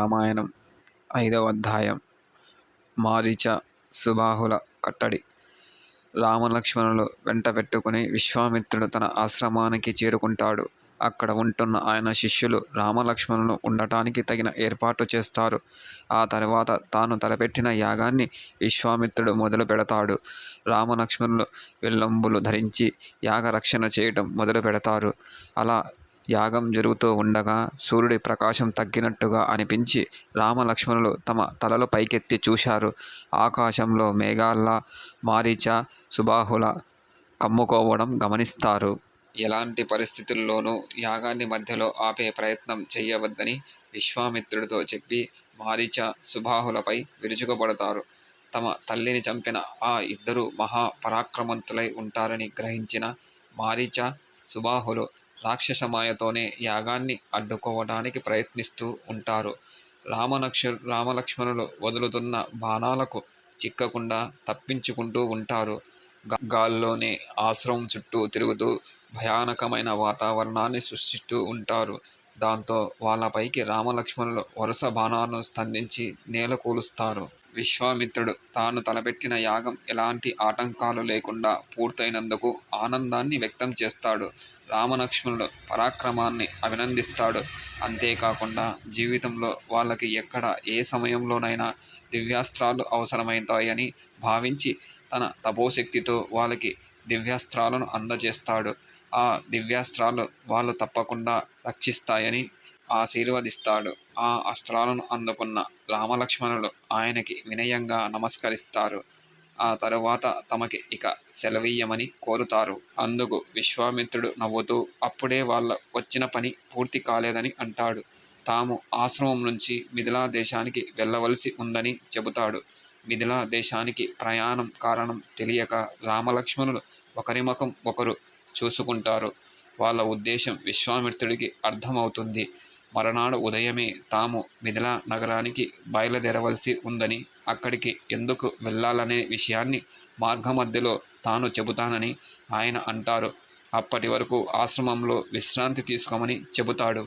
రామాయణం ఐదవ అధ్యాయం. మారీచ సుబాహుల కట్టడి. రామలక్ష్మణులు వెంట పెట్టుకుని విశ్వామిత్రుడు తన ఆశ్రమానికి చేరుకుంటాడు. అక్కడ ఉంటున్న ఆయన శిష్యులు రామలక్ష్మణులు ఉండటానికి తగిన ఏర్పాటు చేస్తారు. ఆ తర్వాత తాను తలపెట్టిన యాగాన్ని విశ్వామిత్రుడు మొదలు పెడతాడు. రామలక్ష్మణులు విల్లంబులు ధరించి యాగ రక్షణ చేయటం మొదలు పెడతారు. అలా యాగం జరుగుతూ ఉండగా సూర్యుడి ప్రకాశం తగ్గినట్టుగా అనిపించి రామలక్ష్మణులు తమ తలలు పైకెత్తి చూశారు. ఆకాశంలో మేఘాల్లా మారీచ సుబాహుల కమ్ముకోవడం గమనిస్తారు. ఎలాంటి పరిస్థితుల్లోనూ యాగాన్ని మధ్యలో ఆపే ప్రయత్నం చేయవద్దని విశ్వామిత్రుడితో చెప్పి మారీచ సుబాహులపై విరుచుకుపడతారు. తమ తల్లిని చంపిన ఆ ఇద్దరు మహా పరాక్రమంతులై ఉంటారని గ్రహించిన మారీచ సుబాహులు రాక్షసమాయతోనే యాగాన్ని అడ్డుకోవడానికి ప్రయత్నిస్తూ ఉంటారు. రామలక్ష రామలక్ష్మణులు వదులుతున్న బాణాలకు చిక్కకుండా తప్పించుకుంటూ ఉంటారు. గాల్లోనే ఆశ్రమం చుట్టూ తిరుగుతూ భయానకమైన వాతావరణాన్ని సృష్టిస్తూ ఉంటారు. దాంతో వాళ్ళపైకి రామలక్ష్మణులు వరుస బాణాలను స్తంధించి నేల కూలుస్తారు. విశ్వామిత్రుడు తాను తలపెట్టిన యాగం ఎలాంటి ఆటంకాలు లేకుండా పూర్తయినందుకు ఆనందాన్ని వ్యక్తం చేస్తాడు. రామలక్ష్మణుడు పరాక్రమాన్ని అభినందిస్తాడు. అంతేకాకుండా జీవితంలో వాళ్ళకి ఎక్కడ ఏ సమయంలోనైనా దివ్యాస్త్రాలు అవసరమవుతాయని భావించి తన తపోశక్తితో వాళ్ళకి దివ్యాస్త్రాలను అందజేస్తాడు. ఆ దివ్యాస్త్రాలు వాళ్ళు తప్పకుండా రక్షిస్తాయని ఆశీర్వదిస్తాడు. ఆ అస్త్రాలను అందుకున్న రామలక్ష్మణులు ఆయనకి వినయంగా నమస్కరిస్తారు. ఆ తరువాత తమకి ఇక సెలవీయమని కోరుతారు. అందుకు విశ్వామిత్రుడు నవ్వుతూ అప్పుడే వాళ్ళ వచ్చిన పని పూర్తి కాలేదని అంటాడు. తాము ఆశ్రమం నుంచి మిథిలా దేశానికి వెళ్ళవలసి ఉందని చెబుతాడు. మిథిలా దేశానికి ప్రయాణం కారణం తెలియక రామలక్ష్మణులు ఒకరి ముఖం ఒకరు చూసుకుంటారు. వాళ్ళ ఉద్దేశం విశ్వామిత్రుడికి అర్థమవుతుంది. మరునాడు ఉదయమే తాము మిథిలా నగరానికి బయలుదేరవలసి ఉందని అక్కడికి ఎందుకు వెళ్ళాలనే విషయాన్ని మార్గమధ్యలో తాను చెబుతానని ఆయన అంటారు. అప్పటి వరకు ఆశ్రమంలో విశ్రాంతి తీసుకోమని చెబుతాడు.